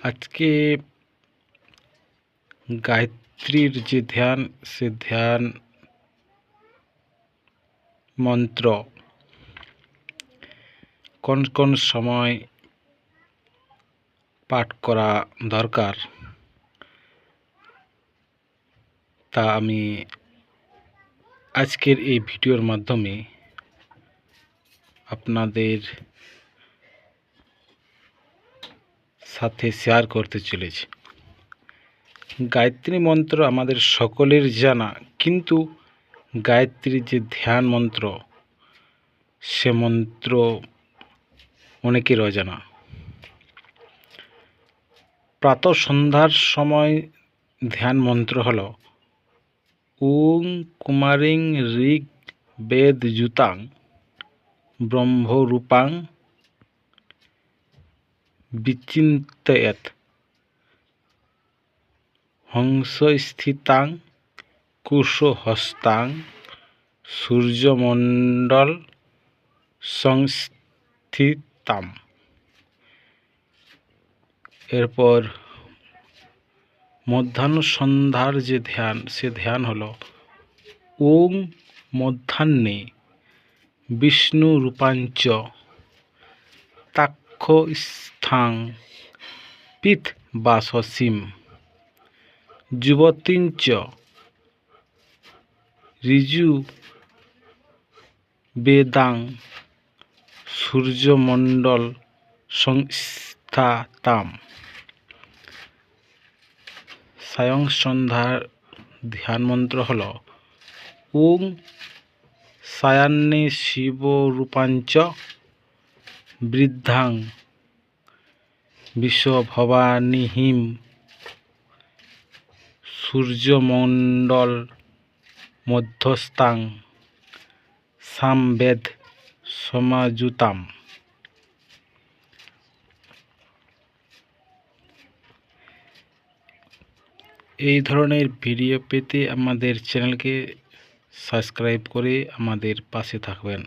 আজকে গায়ত্রীর যে ধ্যান, সে ধ্যান মন্ত্র কোন কোন সময় পাঠ করা দরকার তা আমি আজকের এই ভিডিওর মাধ্যমে আপনাদের সাথে শেয়ার করতে চলেছি। গায়ত্রী মন্ত্র আমাদের সকলের জানা, কিন্তু গায়ত্রীর যে ধ্যান মন্ত্র, সে মন্ত্র অনেকের অজানা। প্রাত সন্ধ্যার সময় ধ্যান মন্ত্র হল উং কুমারিং ঋগ বেদ জুতাং ব্রহ্মরূপাং বিচিন্তয়েত হংসস্থিতাং, কুশহস্তাং, সূর্যমণ্ডল সংস্থিতাম। এরপর মধ্যাহ্ন সন্ধ্যার যে ধ্যান, সে ধ্যান হলো ওং মধ্যাহ্নে বিষ্ণু রূপাঞ্চ তাক্ষস্থাং পিত বাসসিম। যুবতীঞ্চ ঋজু বেদাং সূর্যমণ্ডল সংস্থাতাম। সায়ং সন্ধ্যার ধ্যান মন্ত্র হল, ওং সায়ান্নে শিবরূপাঞ্চ বৃদ্ধাং বিশ্বভবানীহিম সূর্যমণ্ডল মধ্যস্থাং সামবেদ সমাযুতাম এই ধরনের ভিডিও পেতে আমাদের চ্যানেলকে সাবস্ক্রাইব করে আমাদের পাশে থাকবেন।